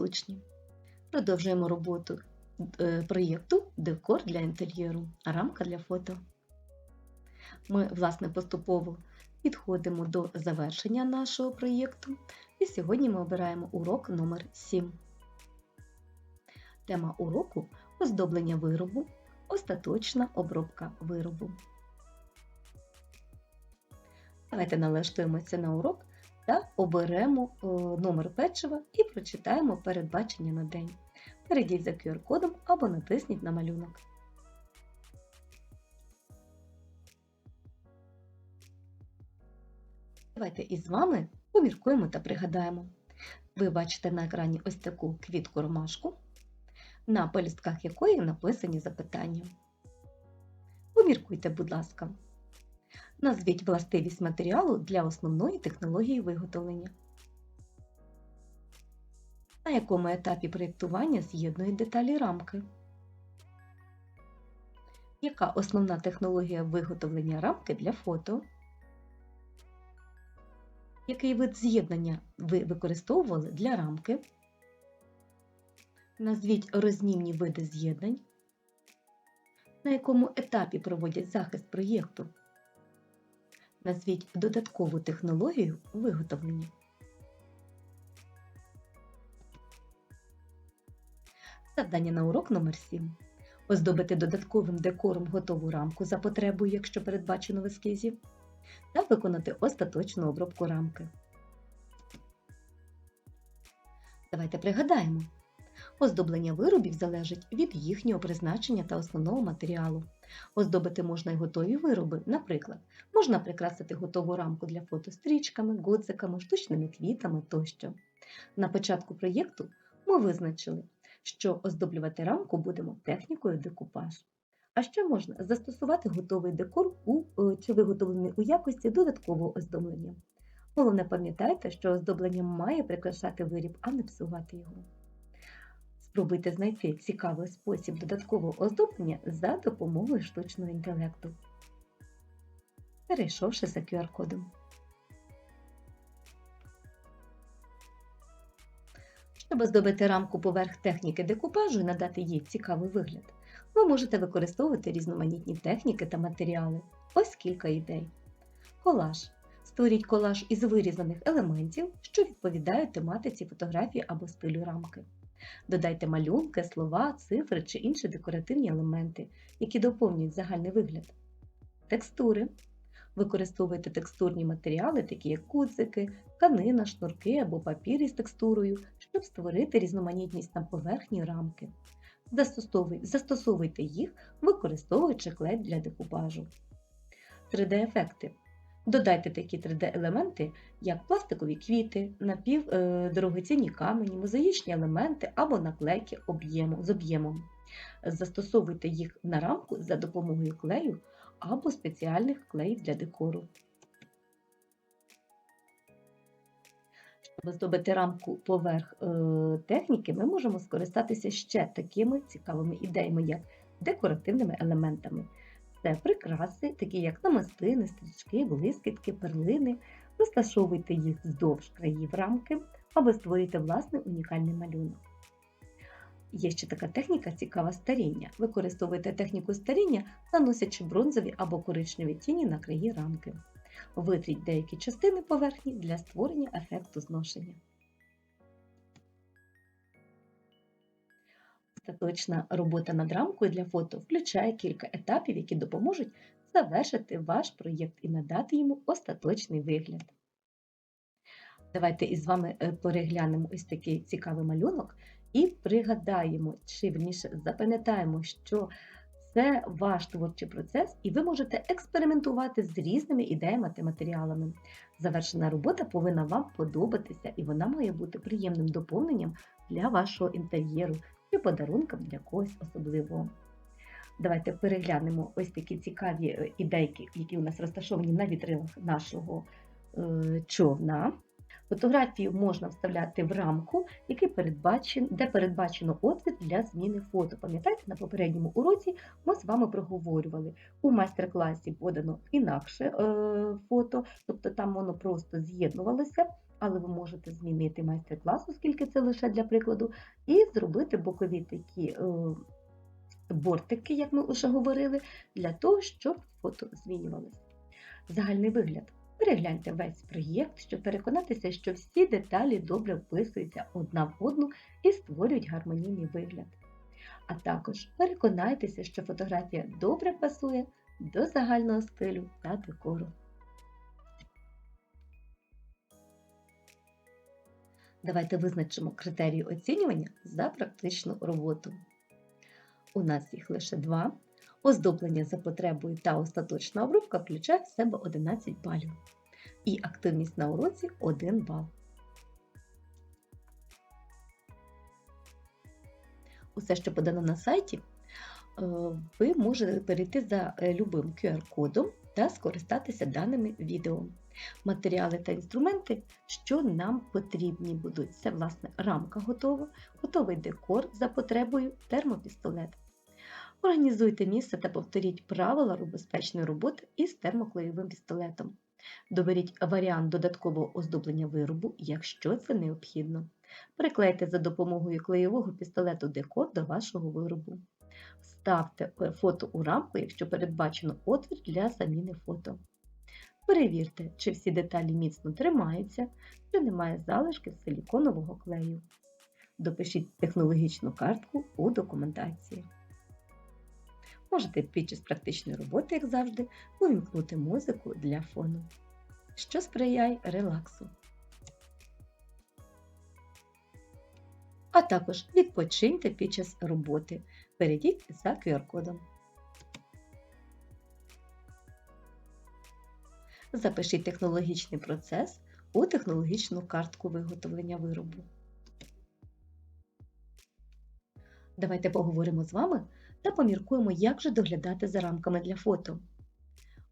учні! Продовжуємо роботу е, проєкту Декор для інтер'єру, рамка для фото. Ми, власне, поступово підходимо до завершення нашого проєкту, і сьогодні ми обираємо урок номер 7. Тема уроку оздоблення виробу, остаточна обробка виробу. Давайте налаштуємося на урок та оберемо е, номер печива і прочитаємо передбачення на день. Перейдіть за QR-кодом або натисніть на малюнок. Давайте із вами поміркуємо та пригадаємо. Ви бачите на екрані ось таку квітку ромашку, на пелюстках якої написані запитання. Поміркуйте, будь ласка. Назвіть властивість матеріалу для основної технології виготовлення. На якому етапі проєктування з'єднують деталі рамки? Яка основна технологія виготовлення рамки для фото? Який вид з'єднання ви використовували для рамки? Назвіть рознімні види з'єднань. На якому етапі проводять захист проєкту? Назвіть додаткову технологію виготовлення. Завдання на урок номер 7. Оздобити додатковим декором готову рамку за потребою, якщо передбачено в ескізі, та виконати остаточну обробку рамки. Давайте пригадаємо. Оздоблення виробів залежить від їхнього призначення та основного матеріалу. Оздобити можна й готові вироби, наприклад, можна прикрасити готову рамку для фото стрічками, гудзиками, штучними квітами тощо. На початку проєкту ми визначили, що оздоблювати рамку будемо технікою декупаж. А ще можна застосувати готовий декор у, е, чи виготовлений у якості додаткового оздоблення. Головне пам'ятайте, що оздоблення має прикрашати виріб, а не псувати його. Спробуйте знайти цікавий спосіб додаткового оздоблення за допомогою штучного інтелекту, перейшовши за QR-кодом. Щоб оздобити рамку поверх техніки декупажу і надати їй цікавий вигляд, ви можете використовувати різноманітні техніки та матеріали. Ось кілька ідей. Колаж. Створіть колаж із вирізаних елементів, що відповідають тематиці фотографії або стилю рамки. Додайте малюнки, слова, цифри чи інші декоративні елементи, які доповнюють загальний вигляд. Текстури. Використовуйте текстурні матеріали, такі як куцики, тканина, шнурки або папір із текстурою, щоб створити різноманітність на поверхні рамки. Застосовуйте їх, використовуючи клей для декупажу. 3D-ефекти. Додайте такі 3D-елементи, як пластикові квіти, напівдорогоцінні камені, мозаїчні елементи або наклейки об'єму, з об'ємом. Застосовуйте їх на рамку за допомогою клею або спеціальних клеїв для декору. Щоб здобити рамку поверх е, техніки, ми можемо скористатися ще такими цікавими ідеями, як декоративними елементами. Це прикраси, такі як намистини, стрічки, блискітки, перлини. Розташовуйте їх вздовж країв рамки, аби створити власний унікальний малюнок. Є ще така техніка цікава старіння. Використовуйте техніку старіння, наносячи бронзові або коричневі тіні на краї рамки. Витріть деякі частини поверхні для створення ефекту зношення. Остаточна робота над рамкою для фото включає кілька етапів, які допоможуть завершити ваш проєкт і надати йому остаточний вигляд. Давайте із вами е, переглянемо ось такий цікавий малюнок і пригадаємо, чи верніше запам'ятаємо, що це ваш творчий процес, і ви можете експериментувати з різними ідеями та матеріалами. Завершена робота повинна вам подобатися, і вона має бути приємним доповненням для вашого інтер'єру чи подарунком для когось особливого. Давайте переглянемо ось такі цікаві е, ідейки, які у нас розташовані на вітрилах нашого е, човна. Фотографію можна вставляти в рамку, який передбачен, де передбачено отвір для зміни фото. Пам'ятаєте, на попередньому уроці ми з вами проговорювали. У майстер-класі подано інакше е, фото, тобто там воно просто з'єднувалося, але ви можете змінити майстер-клас, оскільки це лише для прикладу, і зробити бокові такі е, бортики, як ми вже говорили, для того, щоб фото змінювалося. Загальний вигляд. Перегляньте весь проєкт, щоб переконатися, що всі деталі добре вписуються одна в одну і створюють гармонійний вигляд. А також переконайтеся, що фотографія добре пасує до загального стилю та декору. Давайте визначимо критерії оцінювання за практичну роботу. У нас їх лише два. Оздоблення за потребою та остаточна обробка включає в себе 11 балів. І активність на уроці 1 бал. Усе, що подано на сайті, е, ви можете перейти за е, любим QR-кодом та скористатися даними відео. Матеріали та інструменти, що нам потрібні будуть. Це, власне, рамка готова, готовий декор за потребою, термопістолет. Організуйте місце та повторіть правила безпечної роботи із термоклеєвим пістолетом. Доберіть варіант додаткового оздоблення виробу, якщо це необхідно. Приклейте за допомогою клеєвого пістолету декор до вашого виробу. Вставте фото у рамку, якщо передбачено отвір для заміни фото. Перевірте, чи всі деталі міцно тримаються, чи немає залишків силіконового клею. Допишіть технологічну картку у документації. Можете під час практичної роботи, як завжди, увімкнути музику для фону, що сприяє релаксу. А також відпочиньте під час роботи. Перейдіть за QR-кодом. Запишіть технологічний процес у технологічну картку виготовлення виробу. Давайте поговоримо з вами та поміркуємо, як же доглядати за рамками для фото.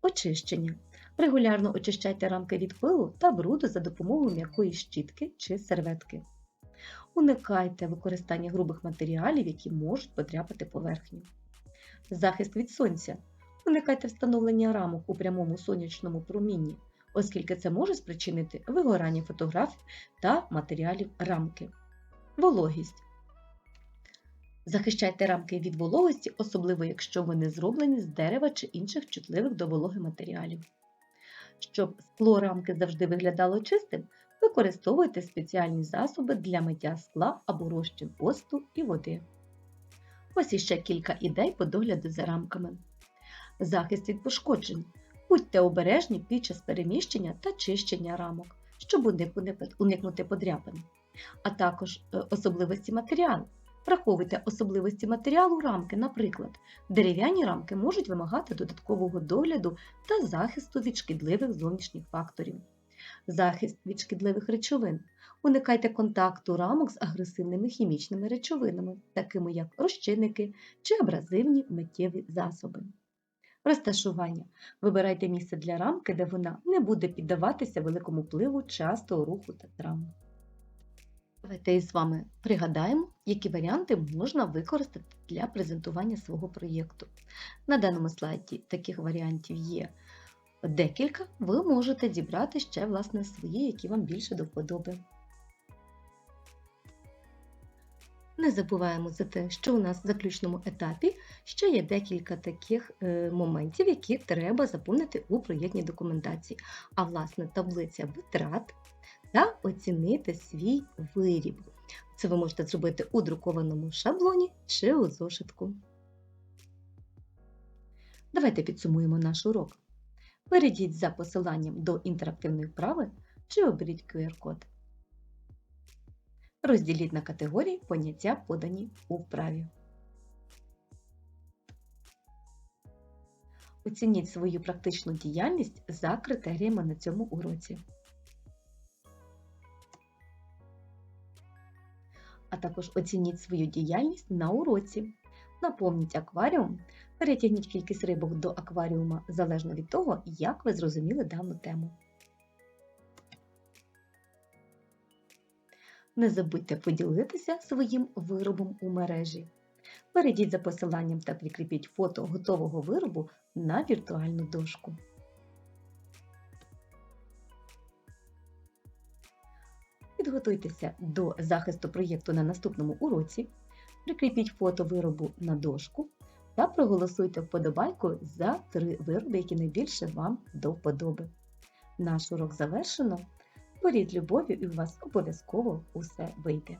Очищення. Регулярно очищайте рамки від пилу та бруду за допомогою м'якої щітки чи серветки. Уникайте використання грубих матеріалів, які можуть потряпати поверхню. Захист від сонця. Уникайте встановлення рамок у прямому сонячному промінні, оскільки це може спричинити вигорання фотографій та матеріалів рамки. Вологість. Захищайте рамки від вологості, особливо якщо вони зроблені з дерева чи інших чутливих до вологи матеріалів. Щоб скло рамки завжди виглядало чистим, використовуйте спеціальні засоби для миття скла або розчин осту і води. Ось іще кілька ідей по догляду за рамками. Захист від пошкоджень. Будьте обережні під час переміщення та чищення рамок, щоб уникнути подряпин, а також е, особливості матеріалу. Враховуйте особливості матеріалу рамки, наприклад, дерев'яні рамки можуть вимагати додаткового догляду та захисту від шкідливих зовнішніх факторів. Захист від шкідливих речовин. Уникайте контакту рамок з агресивними хімічними речовинами, такими як розчинники чи абразивні миттєві засоби. Розташування. Вибирайте місце для рамки, де вона не буде піддаватися великому впливу частого руху та травм. Давайте з вами пригадаємо, які варіанти можна використати для презентування свого проєкту. На даному слайді таких варіантів є декілька, ви можете зібрати ще власне свої, які вам більше до вподоби. Не забуваємо за те, що у нас в заключному етапі ще є декілька таких е, моментів, які треба заповнити у проєктній документації. А власне таблиця витрат та оцінити свій виріб. Це ви можете зробити у друкованому шаблоні чи у зошитку. Давайте підсумуємо наш урок. Перейдіть за посиланням до інтерактивної вправи чи оберіть QR-код. Розділіть на категорії поняття, подані у вправі. Оцініть свою практичну діяльність за критеріями на цьому уроці. а також оцініть свою діяльність на уроці. Наповніть акваріум, перетягніть кількість рибок до акваріума залежно від того, як ви зрозуміли дану тему. Не забудьте поділитися своїм виробом у мережі. Перейдіть за посиланням та прикріпіть фото готового виробу на віртуальну дошку. Підготуйтеся до захисту проєкту на наступному уроці, прикріпіть фото виробу на дошку та проголосуйте вподобайку за три вироби, які найбільше вам до вподоби. Наш урок завершено. Боріть любов'ю і у вас обов'язково усе вийде.